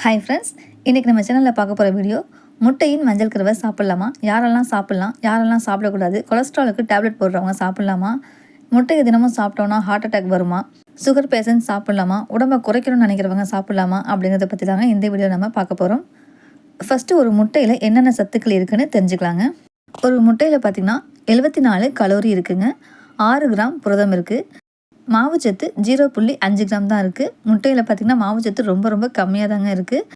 Hi friends இன்றைக்கி நம்ம சேனலில் பார்க்க போகிற வீடியோ முட்டையின் மஞ்சள் கருவை சாப்பிட்லாமா? யாரெல்லாம் சாப்பிட்லாம்? யாரெல்லாம் சாப்பிடக்கூடாது? கொலஸ்ட்ராலுக்கு டேப்லெட் போடுறவங்க சாப்பிட்லாமா? முட்டையை தினமும் சாப்பிட்டோன்னா ஹார்ட் அட்டாக் வருமா? சுகர் பேஷண்ட் சாப்பிட்லாமா? உடம்பை குறைக்கணும்னு நினைக்கிறவங்க சாப்பிட்லாமா? அப்படிங்கிறத பற்றி தாங்க இந்த வீடியோ நம்ம பார்க்க போகிறோம் ஃபஸ்ட்டு ஒரு முட்டையில் என்னென்ன சத்துக்கள் இருக்குன்னு தெரிஞ்சுக்கலாங்க. ஒரு முட்டையில் பார்த்திங்கன்னா எழுபத்தி நாலு கலோரி இருக்குங்க. ஆறு கிராம் புரதம் இருக்குது மாவுச்சத்து ஜீரோ புள்ளி அஞ்சு கிராம் தான் இருக்குது முட்டையில் பார்த்திங்கன்னா மாவுச்சத்து ரொம்ப ரொம்ப கம்மியாக தாங்க இருக்குது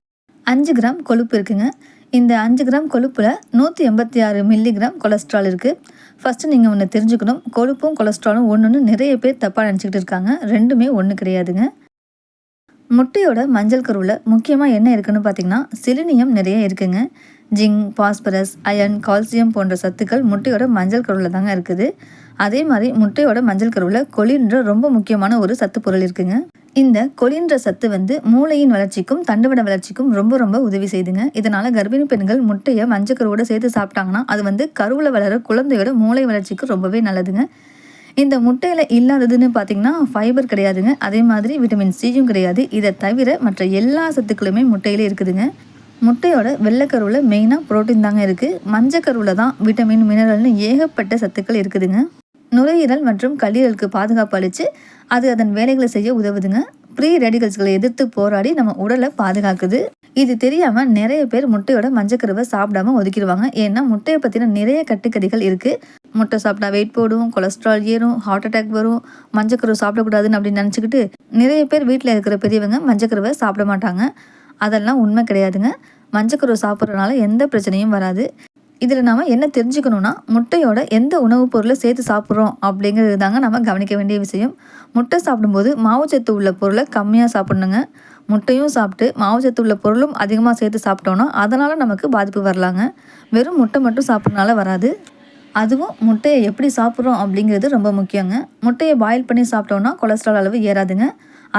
அஞ்சு கிராம் கொழுப்பு இருக்குங்க. இந்த அஞ்சு கிராம் கொழுப்பில் நூற்றி எண்பத்தி ஆறு மில்லிகிராம் கொலஸ்ட்ரால் இருக்குது ஃபஸ்ட்டு நீங்கள் ஒன்று தெரிஞ்சுக்கணும். கொழுப்பும் கொலஸ்ட்ராலும் ஒன்றுன்னு நிறைய பேர் தப்பாக நினச்சிக்கிட்டு இருக்காங்க. ரெண்டுமே ஒன்று கிடையாதுங்க. முட்டையோட மஞ்சள் கருவில் முக்கியமாக என்ன இருக்குன்னு பார்த்தீங்கன்னா சிலினியம் நிறைய இருக்குதுங்க ஜிங்க் பாஸ்பரஸ் அயன் கால்சியம் போன்ற சத்துக்கள் முட்டையோட மஞ்சள் கருவில் தாங்க இருக்குது. அதே மாதிரி முட்டையோட மஞ்சள் கருவில் கொலின்ற ரொம்ப முக்கியமான ஒரு சத்து பொருள் இருக்குங்க. இந்த கொலின்ற சத்து வந்து மூளையின் வளர்ச்சிக்கும் தண்டுவட வளர்ச்சிக்கும் ரொம்ப ரொம்ப உதவி செய்துங்க. இதனால் கர்ப்பிணி பெண்கள் முட்டையை மஞ்சள் கருவோட சேர்த்து சாப்பிட்டாங்கன்னா அது வந்து கருவில் வளர குழந்தையோட மூளை வளர்ச்சிக்கு ரொம்பவே நல்லதுங்க. இந்த முட்டையில் இல்லாததுன்னு பார்த்தீங்கன்னா ஃபைபர் கிடையாதுங்க. அதே மாதிரி விட்டமின் சியும் கிடையாது. இதை தவிர மற்ற எல்லா சத்துக்களுமே முட்டையிலே இருக்குதுங்க. முட்டையோட வெள்ளைக்கருவில் மெயினாக ப்ரோட்டீன் தாங்க இருக்குது மஞ்சக்கருவில் தான் விட்டமின் மினரல்னு ஏகப்பட்ட சத்துக்கள் இருக்குதுங்க. நுரையீரல் மற்றும் கல்லீரலுக்கு பாதுகாப்பு அளித்து அது அதன் வேலைகளை செய்ய உதவுதுங்க. ப்ரீ ரெடிகல்ஸ்களை எதிர்த்து போராடி நம்ம உடலை பாதுகாக்குது. இது தெரியாமல் நிறைய பேர் முட்டையோட மஞ்சக்கருவை சாப்பிடாம ஒதுக்கிடுவாங்க. ஏன்னா முட்டையை பற்றின நிறைய கட்டுக்கதைகள் இருக்குது முட்டை சாப்பிட்டா வெயிட் போடும் கொலஸ்ட்ரால் ஏறும் ஹார்ட் அட்டாக் வரும். மஞ்சக்கருவை சாப்பிடக்கூடாதுன்னு அப்படின்னு நினச்சிக்கிட்டு நிறைய பேர் வீட்டில் இருக்கிற பெரியவங்க மஞ்சக்கருவை சாப்பிட மாட்டாங்க. அதெல்லாம் உண்மை கிடையாதுங்க. மஞ்சக்கருவை சாப்பிட்றதுனால எந்த பிரச்சனையும் வராது. இதில் நாம் என்ன தெரிஞ்சுக்கணுன்னா முட்டையோட எந்த உணவுப் பொருளை சேர்த்து சாப்பிட்றோம் அப்படிங்கிறது தாங்க நம்ம கவனிக்க வேண்டிய விஷயம். முட்டை சாப்பிடும்போது மாவுச்சத்து உள்ள பொருளை கம்மியாக சாப்பிட்ணுங்க. முட்டையும் சாப்பிட்டு மாவுச்சத்து உள்ள பொருளும் அதிகமாக சேர்த்து சாப்பிட்டோன்னா அதனால் நமக்கு பாதிப்பு வரலாங்க. வெறும் முட்டை மட்டும் சாப்பிட்றனால வராது. அதுவும் முட்டையை எப்படி சாப்பிட்றோம் அப்படிங்கிறது ரொம்ப முக்கியங்க. முட்டையை பாயில் பண்ணி சாப்பிட்டோன்னா கொலஸ்ட்ரால் அளவு ஏறாதுங்க.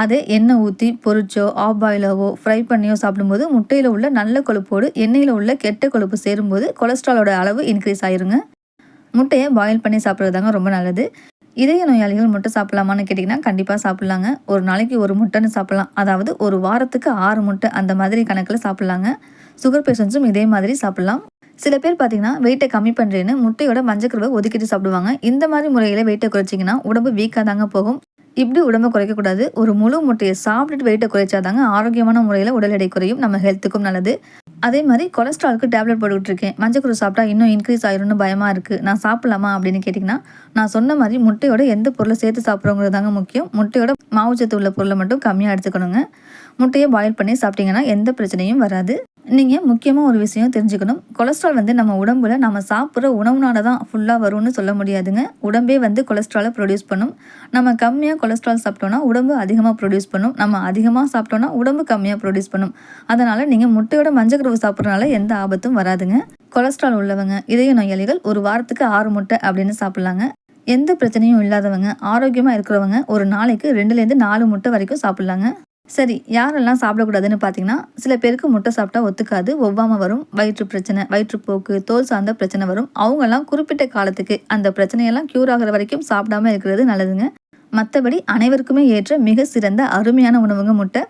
அதே எண்ணெய் ஊற்றி பொரிச்சோ ஆஃப் பாயிலவோ ஃப்ரை பண்ணியோ சாப்பிடும்போது முட்டையில் உள்ள நல்ல கொழுப்போடு எண்ணெயில் உள்ள கெட்ட கொழுப்பு சேரும்போது கொலஸ்ட்ராலோட அளவு இன்க்ரீஸ் ஆயிருங்க. முட்டையை பாயில் பண்ணி சாப்பிட்றது ரொம்ப நல்லது. இதய நோயாளிகள் முட்டை சாப்பிட்லாமான்னு கேட்டிங்கன்னா கண்டிப்பாக சாப்பிட்லாங்க. ஒரு நாளைக்கு ஒரு முட்டைன்னு சாப்பிட்லாம். அதாவது ஒரு வாரத்துக்கு ஆறு முட்டை அந்த மாதிரி கணக்கில் சாப்பிட்லாங்க. சுகர் பேஷண்ட்ஸும் இதே மாதிரி சாப்பிட்லாம். சில பேர் பார்த்தீங்கன்னா வெயிட்டை கம்மி பண்ணுறேன்னு முட்டையோட மஞ்சக்கருவை ஒதுக்கிட்டு சாப்பிடுவாங்க. இந்த மாதிரி முறையில் வெயிட்டை குறைச்சிங்கன்னா உடம்பு வீக்காக தாங்க போகும். இப்படி உடம்பை குறைக்கக்கூடாது ஒரு முழு முட்டையை சாப்பிட்டுட்டு வெயிட்டை குறைச்சாதாங்க ஆரோக்கியமான முறையில் உடல் எடை குறையும் நம்ம ஹெல்த்துக்கும் நல்லது. அதே மாதிரி கொலஸ்ட்ராலுக்கு டேப்லெட் போட்டுக்கிட்டு இருக்கேன் மஞ்சக்குரு சாப்பிட்டா இன்னும் இன்க்ரீஸ் ஆயிரும்னு பயமாக இருக்குது நான் சாப்பிடலாமா அப்படின்னு கேட்டிங்கன்னா நான் சொன்ன மாதிரி முட்டையோட எந்த பொருளை சேர்த்து சாப்பிட்றோங்கிறது தாங்க முக்கியம். முட்டையோட மாவுச்சத்து உள்ள பொருளை மட்டும் கம்மியாக எடுத்துக்கணுங்க. முட்டையை பாயில் பண்ணி சாப்பிட்டிங்கன்னா எந்த பிரச்சனையும் வராது. நீங்கள் முக்கியமாக ஒரு விஷயம் தெரிஞ்சுக்கணும். கொலஸ்ட்ரால் வந்து நம்ம உடம்புல நம்ம சாப்பிட்ற உணவுனால தான் ஃபுல்லாக வரும்னு சொல்ல முடியாதுங்க. உடம்பே வந்து கொலஸ்ட்ராலை ப்ரொடியூஸ் பண்ணும். நம்ம கம்மியாக கொலஸ்ட்ரால் சாப்பிட்டோன்னா உடம்பு அதிகமாக ப்ரொடியூஸ் பண்ணும். நம்ம அதிகமாக சாப்பிட்டோன்னா உடம்பு கம்மியாக ப்ரொடியூஸ் பண்ணும். அதனால் நீங்கள் முட்டையோட மஞ்சக்கருவு சாப்பிட்றதுனால எந்த ஆபத்தும் வராதுங்க. கொலஸ்ட்ரால் உள்ளவங்க இதய நோயாளிகள் ஒரு வாரத்துக்கு ஆறு முட்டை அப்படின்னு சாப்பிட்லாங்க. எந்த பிரச்சனையும் இல்லாதவங்க ஆரோக்கியமாக இருக்கிறவங்க ஒரு நாளைக்கு ரெண்டுலேருந்து நாலு முட்டை வரைக்கும் சாப்பிட்லாங்க. சரி யாரெல்லாம் சாப்பிடக்கூடாதுன்னு பார்த்தீங்கன்னா சில பேருக்கு முட்டை சாப்பிட்டா ஒத்துக்காது ஒவ்வாமல் வரும் வயிற்று பிரச்சனை வயிற்றுப்போக்கு தோல் சார்ந்த பிரச்சனை வரும். அவங்கெல்லாம் குறிப்பிட்ட காலத்துக்கு அந்த பிரச்சனையெல்லாம் க்யூர் ஆகிற வரைக்கும் சாப்பிடாம இருக்கிறது நல்லதுங்க. மற்றபடி அனைவருக்குமே ஏற்ற மிக சிறந்த அருமையான உணவுங்க முட்டை.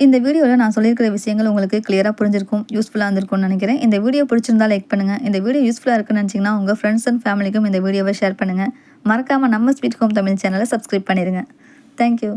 இந்த வீடியோவில் நான் சொல்லியிருக்கிற விஷயங்கள் உங்களுக்கு கிளியராக புரிஞ்சிருக்கும் யூஸ்ஃபுல்லாக இருந்திருக்கும்னு நினைக்கிறேன். இந்த வீடியோ பிடிச்சிருந்தா லைக் பண்ணுங்கள் இந்த வீடியோ யூஸ்ஃபுல்லாக இருக்குன்னு நினச்சிங்கன்னா உங்கள் ஃப்ரெண்ட்ஸ் அண்ட் ஃபேமிலிக்கும் இந்த வீடியோவை ஷேர் பண்ணுங்கள் மறக்காமல் நம்ம ஸ்வீட் ஹோம் தமிழ் சேனலை சப்ஸ்கிரைப் பண்ணிடுங்க தேங்க்யூ